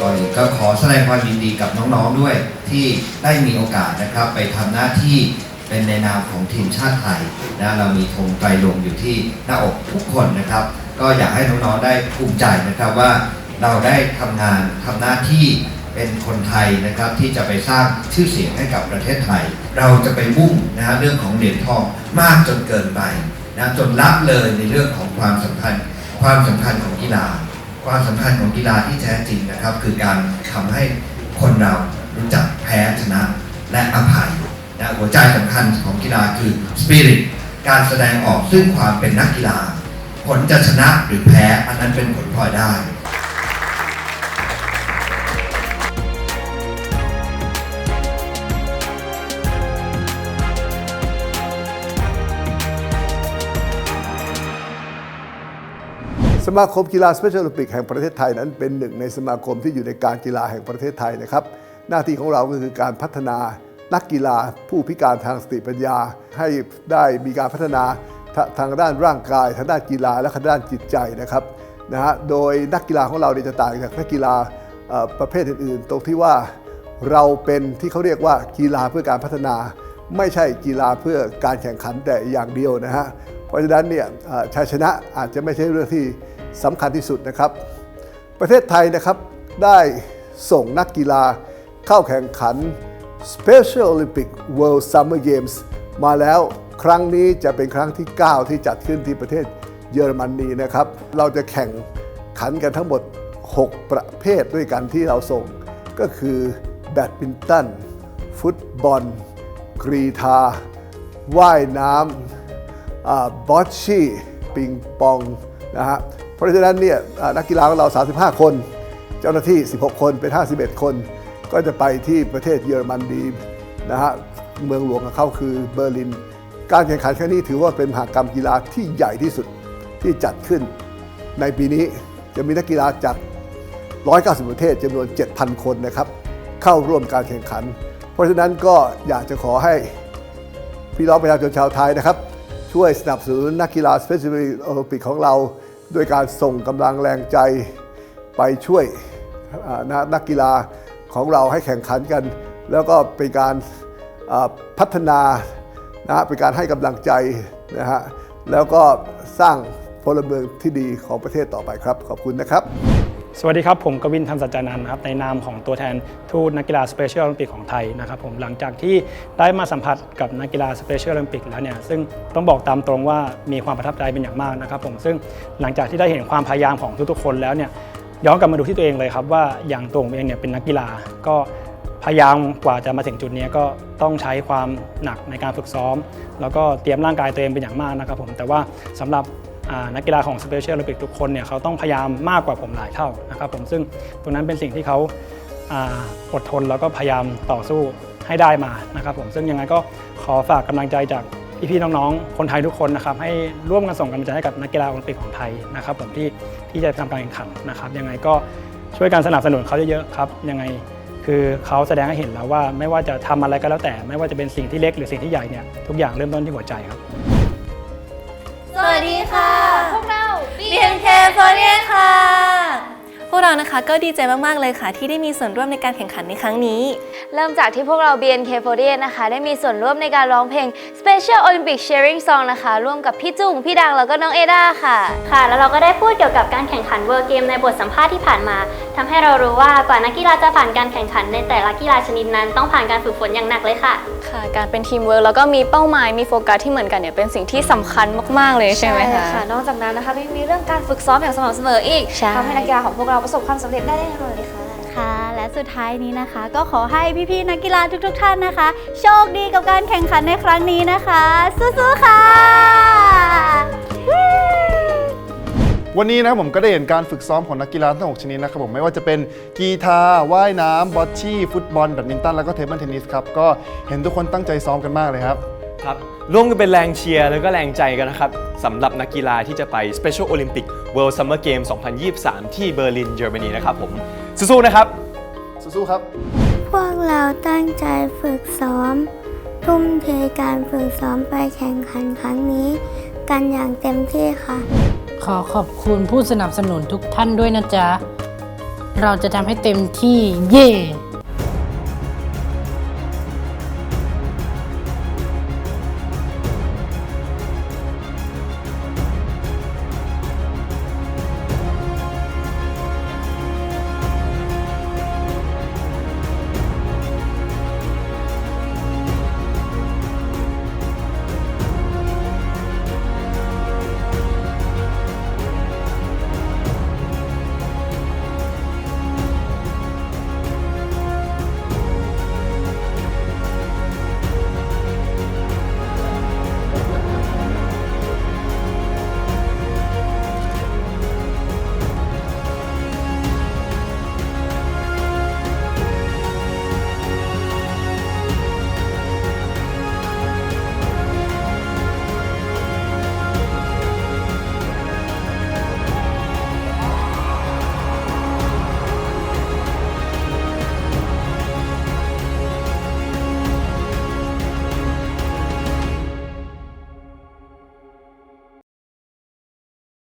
ก่อนอื่นก็ขอแสดงความยินดีกับน้องๆด้วย ที่ได้มีโอกาสนะครับ ไปทำหน้าที่เป็นในนามของทีมชาติไทยนะเรามีธงไตรลงอยู่ที่หน้าอกทุกคนนะครับ ก็อยากให้น้องๆได้ภูมิใจนะครับว่าเราได้ทำงานทำหน้าที่เป็นคนไทยนะครับที่จะไปสร้างชื่อเสียงให้กับประเทศไทย เราจะไปมุ่งนะฮะเรื่องของเหรียญทองมากจนเกินไปนะจนละเลยในเรื่องของความสำคัญความสำคัญของกีฬา ความสำคัญของกีฬาที่แท้จริงนะครับ คือการทำให้คนเรารู้จักแพ้ชนะและอภัยนะหัวใจสำคัญของกีฬาคือสปิริตการแสดงออกซึ่งความเป็นนักกีฬา ผลจะชนะหรือแพ้อันนั้นเป็นผลพลอยได้ สมาคมกีฬาสเปเชียลโอลิมปิกแห่งประเทศไทยนั้นเป็นหนึ่งในสมาคมที่อยู่ในการกีฬาแห่งประเทศไทยนะครับ หน้าที่ของเราก็คือการพัฒนานักกีฬาผู้พิการทางสติปัญญา ให้ได้มีการพัฒนาทางด้านร่างกาย ทางด้านกีฬาและทางด้านจิตใจนะครับนะฮะโดยนักกีฬาของเราเนี่ยจะต่างจากนักกีฬาประเภทอื่นๆ ตรงที่ว่าเราเป็นที่เขาเรียกว่ากีฬาเพื่อการพัฒนา ไม่ใช่กีฬาเพื่อการแข่งขันแต่อย่างเดียวนะฮะเพราะฉะนั้นเนี่ยชัยชนะอาจจะไม่ใช่เรื่องที่ สำคัญที่สุดนะครับ ประเทศไทยนะครับได้ส่งนักกีฬาเข้าแข่งขัน Special Olympic World Summer Games มาแล้วครั้งนี้จะเป็นครั้งที่ 9 ที่จัดขึ้นที่ประเทศเยอรมนีนะครับ เราจะแข่งขันกันทั้งหมด 6 ประเภทด้วยกันที่เราส่ง ก็คือแบดมินตัน ฟุตบอล กรีธา ว่ายน้ำอบอชชี่ ปิงปองนะฮะ เพราะฉะนั้นเนี่ยนักกีฬาของเรา 35 คน เจ้าหน้าที่ 16 คนเป็น 51 คน ก็จะไปที่ประเทศเยอรมนีนะฮะเมืองหลวงของเขาคือเบอร์ลิน การแข่งขันครั้งนี้ถือว่าเป็นมหากรรมกีฬาที่ใหญ่ที่สุดที่จัดขึ้น ในปีนี้จะมีนักกีฬาจาก 190 ประเทศจำนวน 7,000 คนนะครับ เข้าร่วมการแข่งขัน เพราะฉะนั้นก็อยากจะขอให้พี่น้องประชาชนชาวไทยนะครับ ช่วยสนับสนุนนักกีฬาสเปเชียลโอลิมปิกของเรา ด้วยการส่งกำลังแรงใจไปช่วยนักกีฬาของเราให้แข่งขันกัน แล้วก็เป็นการพัฒนานะฮะเป็นการให้กำลังใจนะฮะแล้วก็สร้างพลเมืองที่ดีของประเทศต่อไปครับ ขอบคุณนะครับ สวัสดีครับ ผมกวินธรรมสัจจานันท์ครับในนามของตัวแทนทูตนักกีฬาสเปเชียลโอลิมปิกของไทยนะครับผมหลังจากที่ได้มาสัมผัสกับนักกีฬาสเปเชียลโอลิมปิกแล้วเนี่ยซึ่งต้องบอกตามตรงว่ามีความประทับใจเป็นอย่างมากนะครับผมซึ่งหลังจากที่ได้เห็นความพยายามของทุกๆคนแล้วเนี่ยย้อนกลับมาดูที่ตัวเองเลยครับว่าอย่างตัวผมเองเนี่ยเป็นนักกีฬาก็พยายามกว่าจะมาถึงจุดนี้ก็ต้องใช้ความหนักในการฝึกซ้อม แล้วก็เตรียมร่างกายตัวเองเป็นอย่างมากนะครับผมแต่ว่าสำหรับ นักกีฬาของ Special Olympic ทุกคนเนี่ยเขาต้องพยายามมากกว่าผมหลายเท่านะครับผมซึ่งตรงนั้นเป็นสิ่งที่เขาอดทนแล้วก็พยายามต่อสู้ให้ได้มานะครับผมซึ่งยังไงก็ขอฝากกำลังใจจากพี่ๆน้องๆ คนไทยทุกคนนะครับให้ร่วมกันส่งกำลังใจให้กับนักกีฬาโอลิมปิกของไทยนะครับผมที่ที่จะทำการแข่งขันนะครับ ยังไงก็ช่วยกันสนับสนุนเขาเยอะๆครับยังไงคือเขาแสดงให้เห็นแล้วว่าไม่ว่าจะทำอะไรก็แล้วแต่ ไม่ว่าจะเป็นสิ่งที่เล็กหรือสิ่งที่ใหญ่เนี่ยทุกอย่างเริ่มต้นที่หัวใจครับ สวัสดีค่ะ วกเรานะคะก็ดีใจมาก ๆ เลยค่ะ ที่ได้มีส่วนร่วมในการแข่งขันในครั้งนี้ เริ่มจากที่พวกเรา BNK48 นะคะ ได้มีส่วนร่วมในการร้องเพลง Special Olympic Sharing Song นะคะ ร่วมกับพี่จุ้งพี่ดังแล้วก็น้องเอด้าค่ะ ค่ะ แล้วเราก็ได้พูดเกี่ยวกับการแข่งขันเวิร์เกมในบทสัมภาษณ์ที่ผ่านมาทำให้เรารู้ว่ากว่านักกีฬาจะผ่านการแข่งขันในแต่ละกีฬาชนิดนั้น ต้องผ่านการฝึกฝนอย่างหนักเลยค่ะ ค่ะ การเป็นทีมเวิร์กแล้วก็มีเป้าหมายมีโฟกัสที่เหมือนกันเนี่ยเป็นสิ่งที่สำคัญมาก ๆ เลยใช่ไหมคะค่ะนอกจากนั้นนะคะก็ยังมีเรื่องการฝึกซ้อมอย่างสม่ำเสมออีกใช่ทำให้นักกีฬาของพวกเราประสบความสำเร็จได้แน่นอนเลยค่ะ ค่ะ และสุดท้ายนี้นะคะ ก็ขอให้พี่ๆนักกีฬาทุกๆท่านนะคะ โชคดีกับการแข่งขันในครั้งนี้นะคะ สู้ๆค่ะ วันนี้นะครับผมก็ได้เห็นการฝึกซ้อมของนักกีฬาทั้ง 6 ชนิดนะครับผมไม่ว่าจะเป็นกีฬาว่ายน้ำบอชชี่ฟุตบอลแบดมินตันแล้วก็เทเบิลเทนนิสครับก็เห็นทุกคนตั้งใจซ้อมกันมากเลยครับ ครับร่วมกันเป็นแรงเชียร์แล้วก็แรงใจกันนะครับสำหรับนักกีฬาที่จะไป Special Olympic World Summer Games 2023 ที่เบอร์ลินเยอรมนีนะครับผม สู้ๆนะครับ สู้ๆครับ พวกเราตั้งใจฝึกซ้อม ทุ่มเทการฝึกซ้อมไปแข่งขันครั้งนี้ กันอย่างเต็มที่ค่ะ ขอขอบคุณผู้สนับสนุนทุกท่านด้วยนะจ๊ะ เราจะทำให้เต็มที่เย่